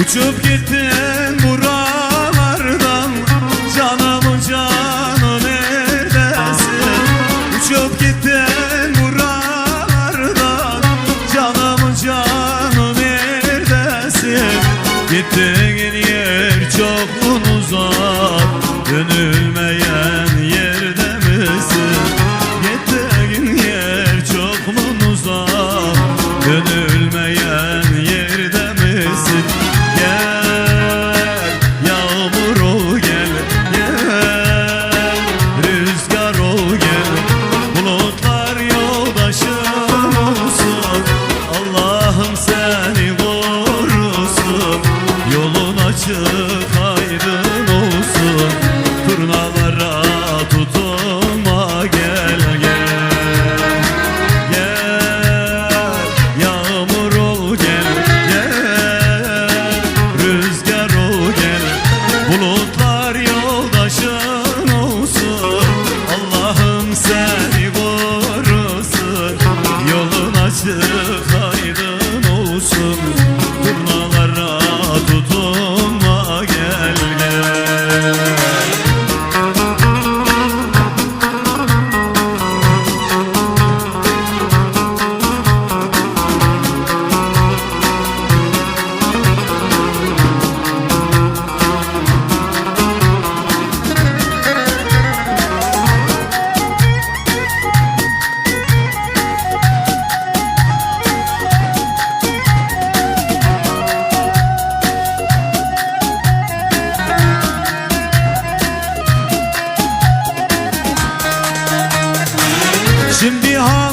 Uçup gittin buralardan Canım canım neredesin Uçup gittin buralardan Canım canım neredesin Gittiğin yer çok uzak Dönülmeyen mañana. Şimdi ha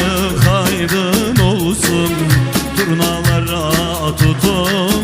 aşık haydın olsun. Turnalara tutun